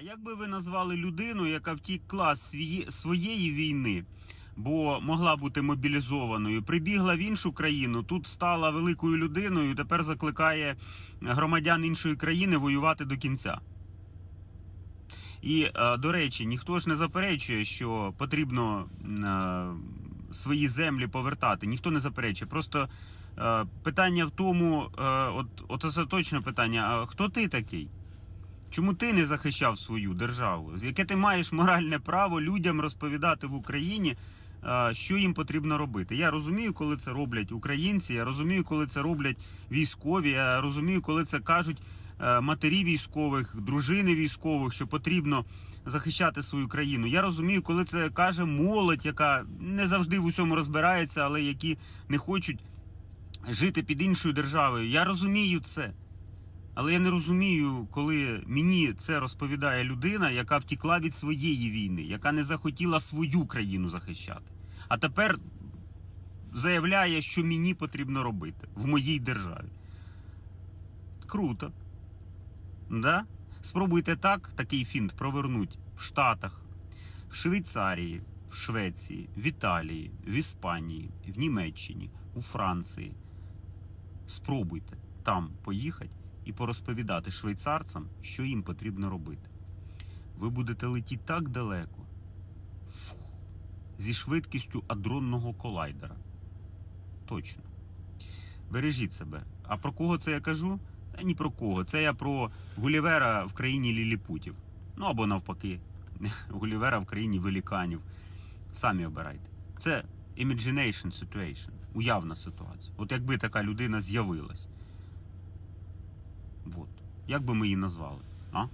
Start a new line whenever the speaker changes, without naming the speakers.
А як би ви назвали людину, яка втікла з своєї війни, бо могла бути мобілізованою, прибігла в іншу країну, тут стала великою людиною, і тепер закликає громадян іншої країни воювати до кінця? І, е, до речі, ніхто ж не заперечує, що потрібно е, свої землі повертати. Ніхто не заперечує. Просто е, питання в тому, от, от остаточне питання: а хто ти такий? Чому ти не захищав свою державу? Яке ти маєш моральне право людям розповідати в Україні, е, що їм потрібно робити? Я розумію, коли це роблять українці, я розумію, коли це роблять військові, я розумію, коли це кажуть е, матері військових, дружини військових, що потрібно захищати свою країну. Я розумію, коли це каже молодь, яка не завжди в усьому розбирається, але які не хочуть жити під іншою державою. Я розумію це. Але я не розумію, коли мені це розповідає людина, яка втікла від своєї війни, яка не захотіла свою країну захищати. А тепер заявляє, що мені потрібно робити в моїй державі. Круто. Да? Спробуйте так, такий фінт провернуть в Штатах, в Швейцарії, в Швеції, в Італії, в Іспанії, в Німеччині, у Франції. Спробуйте там поїхати і порозповідати швейцарцям, що їм потрібно робити. Ви будете летіти так далеко, зі швидкістю адронного колайдера. Точно. Бережіть себе. А про кого це я кажу? Та ні про кого. Це я про Гулівера в країні ліліпутів. Ну або навпаки, Гулівера в країні веліканів. Самі обирайте. Це imagination situation, уявна ситуація. От якби така людина з'явилась. От. Як би ми її назвали? А?